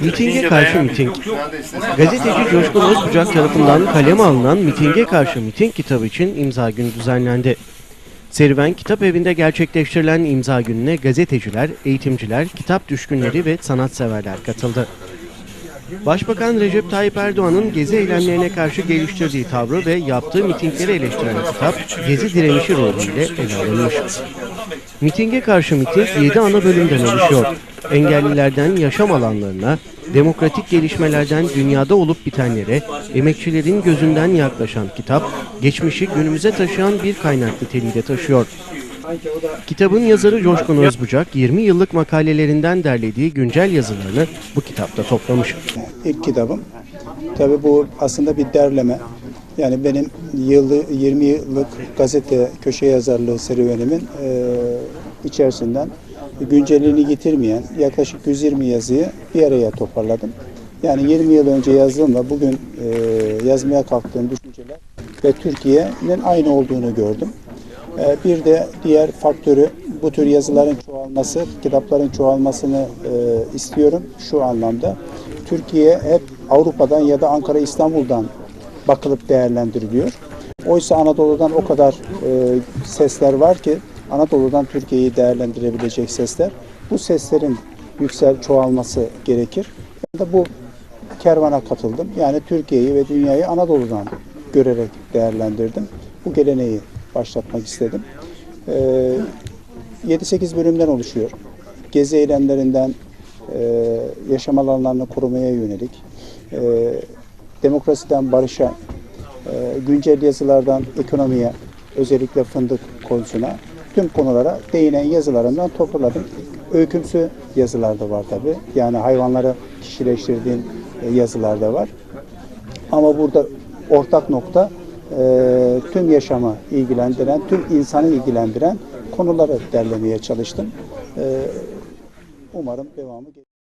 Mitinge karşı miting. Gazeteci Coşkun Özbucak tarafından kaleme alınan Mitinge karşı miting kitabı için imza günü düzenlendi. Serüven Kitap Evi'nde gerçekleştirilen imza gününe gazeteciler, eğitimciler, kitap düşkünleri ve sanatseverler katıldı. Başbakan Recep Tayyip Erdoğan'ın gezi eylemlerine karşı geliştirdiği tavrı ve yaptığı mitingleri eleştiren kitap, gezi direnişi rolüyle ele alınmış. Mitinge karşı miting 7 ana bölümden oluşuyor. Engellilerden yaşam alanlarına, demokratik gelişmelerden dünyada olup bitenlere, emekçilerin gözünden yaklaşan kitap, geçmişi günümüze taşıyan bir kaynak niteliği de taşıyor. Kitabın yazarı Coşkun Özbucak, 20 yıllık makalelerinden derlediği güncel yazılarını bu kitapta toplamış. ilk kitabım. Tabii bu aslında bir derleme. Yani benim yıllı 20 yıllık gazete köşe yazarlığı serüvenimin e, içerisinden güncelliğini getirmeyen yaklaşık 120 yazıyı bir araya toparladım. Yani 20 yıl önce yazdığımla bugün e, yazmaya kalktığım düşünceler ve Türkiye'nin aynı olduğunu gördüm. E, bir de diğer faktörü bu tür yazıların çoğalması, kitapların çoğalmasını e, istiyorum şu anlamda. Türkiye hep Avrupa'dan ya da Ankara İstanbul'dan bakılıp değerlendiriliyor. Oysa Anadolu'dan o kadar e, sesler var ki Anadolu'dan Türkiye'yi değerlendirebilecek sesler. Bu seslerin yüksel çoğalması gerekir. Ben de bu kervana katıldım. Yani Türkiye'yi ve dünyayı Anadolu'dan görerek değerlendirdim. Bu geleneği başlatmak istedim. Ee, 7-8 bölümden oluşuyor. Gezi eylemlerinden e, yaşam alanlarını korumaya yönelik, e, demokrasiden barışa, e, güncel yazılardan ekonomiye, özellikle fındık konusuna tüm konulara değinen yazılarımdan topladım. Öykümsü yazılar da var tabi. Yani hayvanları kişileştirdiğim e, yazılar da var. Ama burada ortak nokta e, tüm yaşamı ilgilendiren, tüm insanı ilgilendiren konuları derlemeye çalıştım. E, umarım devamı gelir.